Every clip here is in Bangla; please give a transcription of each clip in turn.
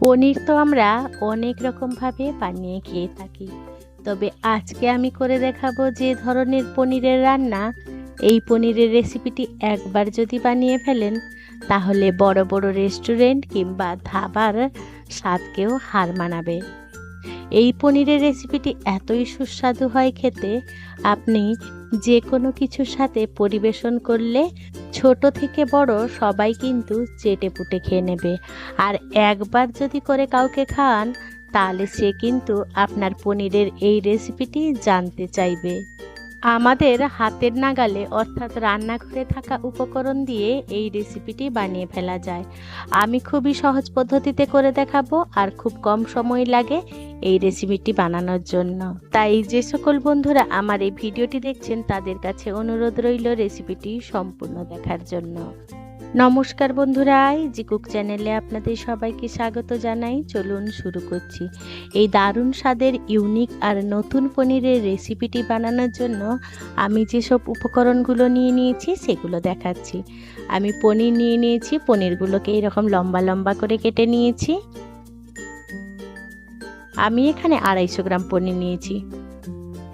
পনির তো আমরা অনেক রকমভাবে বানিয়ে খেয়ে থাকি। তবে আজকে আমি করে দেখাবো যে ধরনের পনিরের রান্না। এই পনিরের রেসিপিটি একবার যদি বানিয়ে ফেলেন, তাহলে বড় বড় রেস্টুরেন্ট কিংবা ধাবার স্বাদকেও হার মানাবে। এই পনিরের রেসিপিটি এতই সুস্বাদু হয় খেতে, আপনি যে কোনো কিছুর সাথে পরিবেশন করলে ছোট থেকে বড় সবাই কিন্তু চেটে পুটে খেয়ে নেবে। আর একবার যদি করে কাউকে খাওয়ান তাহলে সে কিন্তু আপনার পনিরের এই রেসিপিটি জানতে চাইবে। আমাদের হাতের নাগালে, অর্থাৎ রান্নাঘরে থাকা উপকরণ দিয়ে এই রেসিপিটি বানিয়ে ফেলা যায়। আমি খুবই সহজ পদ্ধতিতে করে দেখাবো আর খুব কম সময় লাগে এই রেসিপিটি বানানোর জন্য। তাই যে সকল বন্ধুরা আমার এই ভিডিওটি দেখছেন, তাদের কাছে অনুরোধ রইল রেসিপিটি সম্পূর্ণ দেখার জন্য। নমস্কার বন্ধুরা জি কুক চ্যানেলে আপনাদের সবাইকে স্বাগত জানাই। চলুন শুরু করছি। এই দারুণ স্বাদের ইউনিক আর নতুন পনিরের রেসিপিটি বানানোর জন্য আমি যেসব উপকরণগুলো নিয়ে নিয়েছি, সেগুলো দেখাচ্ছি। আমি পনির নিয়ে নিয়েছি, পনিরগুলোকে এরকম লম্বা লম্বা করে কেটে নিয়েছি। আমি এখানে আড়াইশো গ্রাম পনির নিয়েছি।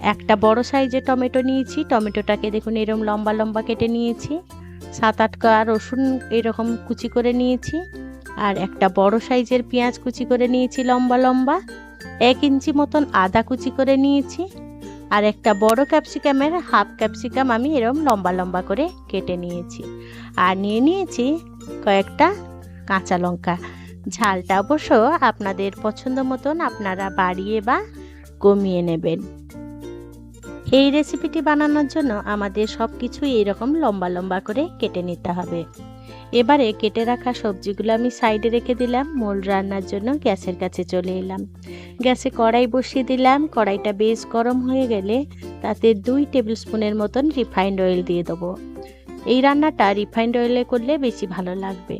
একটা বড় সাইজের টমেটো নিয়েছি। টমেটোটাকে দেখুন এরকম লম্বা লম্বা কেটে নিয়েছি। সাত আট কা রসুন এরকম কুচি করে নিয়েছি। আর একটা বড় সাইজের পেঁয়াজ কুচি করে নিয়েছি লম্বা লম্বা। এক ইঞ্চি মতন আদা কুচি করে নিয়েছি। আর একটা বড় ক্যাপসিকামের হাফ ক্যাপসিকাম আমি এরকম লম্বা লম্বা করে কেটে নিয়েছি। আর নিয়ে নিয়েছি কয়েকটা কাঁচা লঙ্কা। ঝালটা অবশ্য আপনাদের পছন্দ মতন আপনারা বাড়িয়ে বা কমিয়ে নেবেন। এই রেসিপিটি বানানোর জন্য আমাদের সব কিছুই এইরকম লম্বা লম্বা করে কেটে নিতে হবে। এবারে কেটে রাখা সবজিগুলো আমি সাইডে রেখে দিলাম, মোল রান্নার জন্য গ্যাসের কাছে চলে এলাম। গ্যাসে কড়াই বসিয়ে দিলাম, কড়াইটা বেশ গরম হয়ে গেলে তাতে দুই টেবিল স্পুনের মতন রিফাইন্ড অয়েল দিয়ে দেবো। এই রান্নাটা রিফাইন্ড অয়েলে করলে বেশি ভালো লাগবে।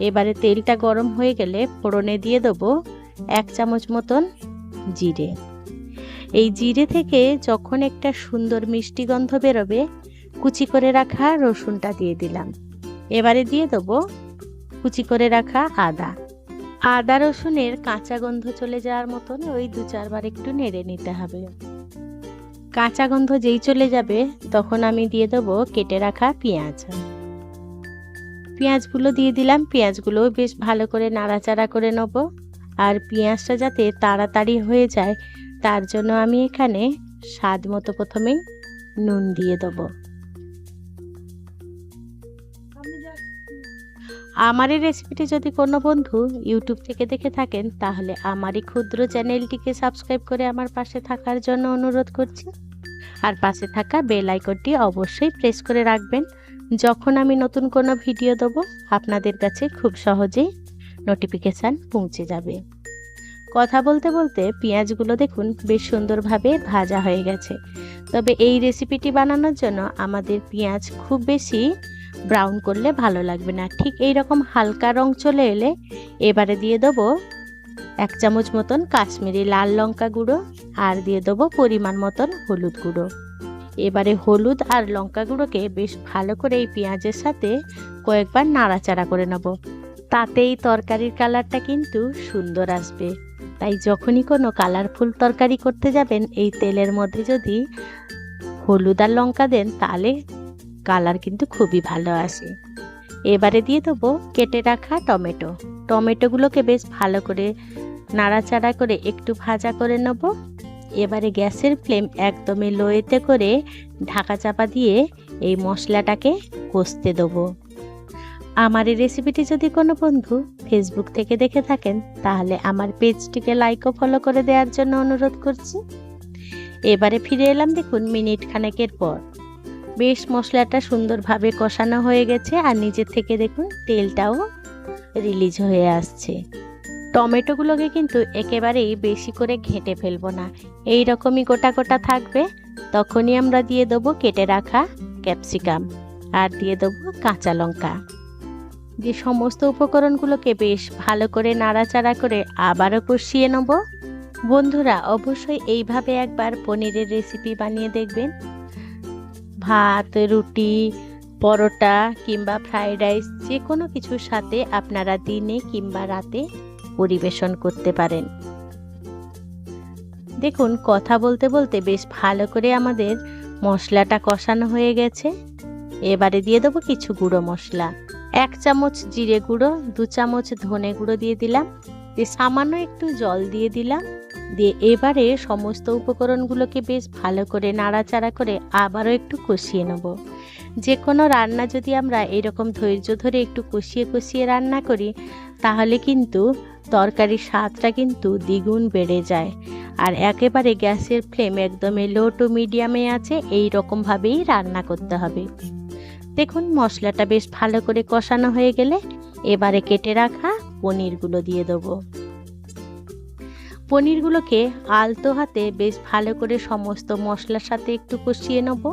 এবারে তেলটা গরম হয়ে গেলে ফোড়নে দিয়ে দেবো এক চামচ মতন জিরে। এই জিরে থেকে যখন একটা সুন্দর মিষ্টি গন্ধ বেরোবে, কুচি করে রাখা রসুনটা দিয়ে দিলাম। এবারে দিয়ে দেবো কুচি করে রাখা আদা। আদা রসুনের কাঁচা গন্ধ চলে যাওয়ার মতন ওই দু চারবার একটু নেড়ে নিতে হবে। কাঁচা গন্ধ যেই চলে যাবে, তখন আমি দিয়ে দেবো কেটে রাখা পেঁয়াজ। পেঁয়াজগুলো দিয়ে দিলাম পেঁয়াজগুলো বেশ ভালো করে নাড়াচাড়া করে নেব। আর পেঁয়াজটা যাতে তাড়াতাড়ি হয়ে যায় তার জন্য আমি এখানে স্বাদ মতো প্রথমেই নুন দিয়ে দেবো। আমার এই রেসিপিটি যদি কোনো বন্ধু ইউটিউব থেকে দেখে থাকেন, তাহলে আমারই ক্ষুদ্র চ্যানেলটিকে সাবস্ক্রাইব করে আমার পাশে থাকার জন্য অনুরোধ করছি। আর পাশে থাকা বেল আইকনটি অবশ্যই প্রেস করে রাখবেন। যখন আমি নতুন কোনো ভিডিও দেবো, আপনাদের কাছে খুব সহজেই নোটিফিকেশান পৌঁছে যাবে। কথা বলতে বলতে পেঁয়াজগুলো দেখুন বেশ সুন্দরভাবে ভাজা হয়ে গেছে। তবে এই রেসিপিটি বানানোর জন্য আমাদের পেঁয়াজ খুব বেশি ব্রাউন করলে ভালো লাগবে না। ঠিক এই রকম হালকা রং চলে এলে এবারে দিয়ে দেবো এক চামচ মতন কাশ্মীরি লাল লঙ্কা গুঁড়ো আর দিয়ে দেবো পরিমাণ মতন হলুদ গুঁড়ো। এবারে হলুদ আর লঙ্কা গুঁড়োকে বেশ ভালো করে এই পেঁয়াজের সাথে কয়েকবার নাড়াচাড়া করে নেব। তাতে এই তরকারির কালারটা কিন্তু সুন্দর আসবে। তাই যখনই কোনো কালারফুল তরকারি করতে যাবেন, এই তেলের মধ্যে যদি হলুদ আর লঙ্কা দেন, তাহলে কালার কিন্তু খুবই ভালো আসে। এবারে দিয়ে দেবো কেটে রাখা টমেটো। টমেটোগুলোকে বেশ ভালো করে নাড়াচাড়া করে একটু ভাজা করে নেব। এবারে গ্যাসের ফ্লেম একদমই লোয়েতে করে ঢাকা চাপা দিয়ে এই মশলাটাকে কষতে দেবো। আমার এই রেসিপিটি যদি কোনো বন্ধু ফেসবুক থেকে দেখে থাকেন, তাহলে আমার পেজটিকে লাইক ও ফলো করে দেওয়ার জন্য অনুরোধ করছি। এবারে ফিরে এলাম দেখুন মিনিট খানেকের পর। বেশ মশলাটা সুন্দরভাবে কষানো হয়ে গেছে আর নিজের থেকে দেখুন তেলটাও রিলিজ হয়ে আসছে। টমেটোগুলোকে কিন্তু একেবারেই বেশি করে ঘেঁটে ফেলব না। এই রকমই গোটা গোটা থাকবে। তখনই আমরা দিয়ে দেবো কেটে রাখা ক্যাপসিকাম আর দিয়ে দেবো কাঁচা লঙ্কা। যে সমস্ত উপকরণগুলোকে বেশ ভালো করে নাড়াচাড়া করে আবারও কষিয়ে নেব। বন্ধুরা, অবশ্যই এইভাবে একবার পনিরের রেসিপি বানিয়ে দেখবেন। ভাত, রুটি, পরোটা কিংবা ফ্রাইড রাইস যে কোনো কিছুর সাথে আপনারা দিনে কিংবা রাতে পরিবেশন করতে পারেন। দেখুন, কথা বলতে বলতে বেশ ভালো করে আমাদের মশলাটা কষানো হয়ে গেছে। এবারে দিয়ে দেবো কিছু গুঁড়ো মশলা। এক চামচ জিরে গুঁড়ো, দু চামচ ধনে গুঁড়ো দিয়ে দিলাম। দিয়ে সামান্য একটু জল দিয়ে দিলাম। দিয়ে এবারে সমস্ত উপকরণগুলোকে বেশ ভালো করে নাড়াচাড়া করে আবারও একটু কষিয়ে নেব। যে কোনো রান্না যদি আমরা এরকম ধৈর্য ধরে একটু কষিয়ে কষিয়ে রান্না করি, তাহলে কিন্তু তরকারির স্বাদটা কিন্তু দ্বিগুণ বেড়ে যায়। আর একেবারে গ্যাসের ফ্লেম একদমই লো টু মিডিয়ামে আছে এই রকমভাবেই রান্না করতে হবে। দেখুন, মশলাটা বেশ ভালো করে কষানো হয়ে গেলে এবারে কেটে রাখা পনিরগুলো দিয়ে দেবো। পনিরগুলোকে আলতো হাতে বেশ ভালো করে সমস্ত মশলার সাথে একটু কষিয়ে নেব।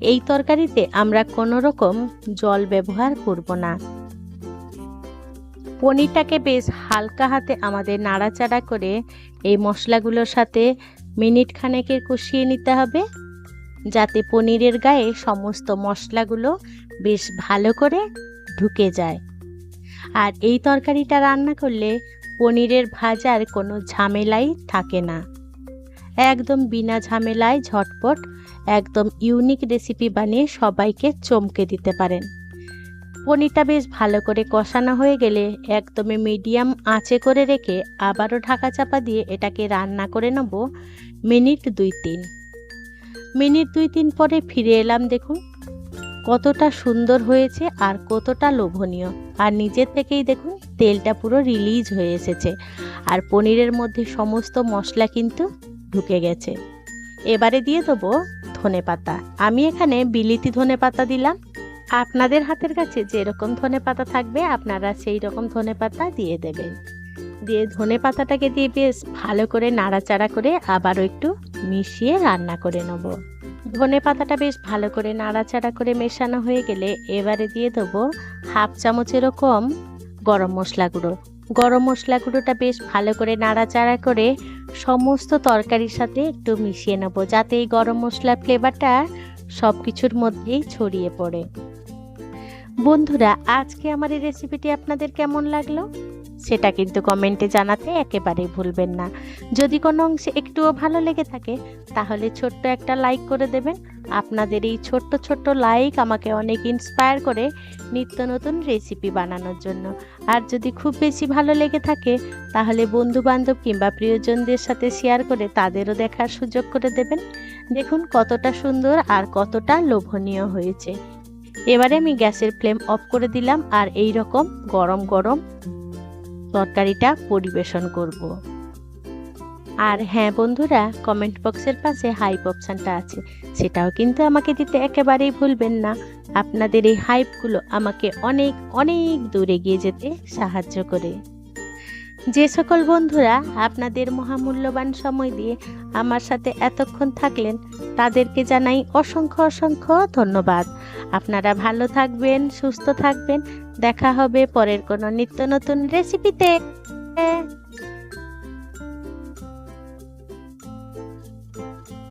এই তরকারিতে আমরা কোনো রকম জল ব্যবহার করব না। পনিরটাকে বেশ হালকা হাতে আমাদের নাড়াচাড়া করে এই মশলাগুলোর সাথে মিনিট খানেকের কষিয়ে নিতে হবে। যাতে পনিরের গায়ে সমস্ত মশলাগুলো বেশ ভালো করে ঢুকে যায়। আর এই তরকারিটা রান্না করলে পনিরের ভাজার কোনো ঝামেলাই থাকে না। একদম বিনা ঝামেলায় ঝটপট একদম ইউনিক রেসিপি বানিয়ে সবাইকে চমকে দিতে পারেন। পনিরটা বেশ ভালো করে কষানো হয়ে গেলে একদমই মিডিয়াম আঁচে করে রেখে আবারও ঢাকা চাপা দিয়ে এটাকে রান্না করে নেব মিনিট দুই তিন। মিনিট দুই তিন পরে ফিরে এলাম দেখুন। কতটা সুন্দর হয়েছে আর কতটা লোভনীয়। আর নিজের থেকেই দেখুন, তেলটা পুরো রিলিজ হয়ে এসেছে। আর পনিরের মধ্যে সমস্ত মশলা কিন্তু ঢুকে গেছে। এবারে দিয়ে দেবো ধনে পাতা। আমি এখানে বিলিতি ধনে পাতা দিলাম। আপনাদের হাতের কাছে যেরকম ধনে পাতা থাকবে, আপনারা সেই রকম ধনে পাতা দিয়ে দেবেন। দিয়ে ধনে পাতাটাকে দিয়ে বেশ ভালো করে নাড়াচাড়া করে আবারও একটু মিশিয়ে রান্না করে নেব। ধনে পাতাটা বেশ ভালো করে নাড়াচাড়া করে মেশানো হয়ে গেলে এবারে দিয়ে দেবো হাফ চামচ এরকম গরম মশলা গুঁড়ো। গরম মশলা গুঁড়োটা বেশ ভালো করে নাড়াচাড়া করে সমস্ত তরকারির সাথে একটু মিশিয়ে নেব, যাতে এই গরম মশলার ফ্লেভারটা সব কিছুর মধ্যেই ছড়িয়ে পড়ে। বন্ধুরা, আজকে আমার এই রেসিপিটি আপনাদের কেমন লাগল? সেটা কিন্তু কমেন্টে জানাতে একেবারেই ভুলবেন না। যদি কোনো অংশে একটুও ভালো লেগে থাকে, তাহলে ছোট্ট একটা লাইক করে দেবেন। আপনাদের এই ছোট্ট ছোট্ট লাইক আমাকে অনেক ইন্সপায়ার করে নিত্য নতুন রেসিপি বানানোর জন্য। আর যদি খুব বেশি ভালো লেগে থাকে, তাহলে বন্ধু বান্ধব কিংবা প্রিয়জনদের সাথে শেয়ার করে তাদেরও দেখার সুযোগ করে দেবেন। দেখুন কতটা সুন্দর আর কতটা লোভনীয় হয়েছে। এবারে আমি গ্যাসের ফ্লেম অফ করে দিলাম আর এই রকম গরম গরম তরকারিটা পরিবেশন করব। আর হ্যাঁ বন্ধুরা কমেন্ট বক্সের পাশে হাইপ অপশানটা আছে। সেটাও কিন্তু আমাকে দিতে একেবারেই ভুলবেন না। আপনাদের এই হাইপগুলো আমাকে অনেক অনেক দূরে গিয়ে যেতে সাহায্য করে। যে সকল বন্ধুরা আপনাদের মহামূল্যবান সময় দিয়ে আমার সাথে এতক্ষণ থাকলেন, তাদেরকে জানাই অসংখ্য অসংখ্য ধন্যবাদ। আপনারা ভালো থাকবেন, সুস্থ থাকবেন। দেখা হবে পরের কোনো নিত্য নতুন রেসিপিতে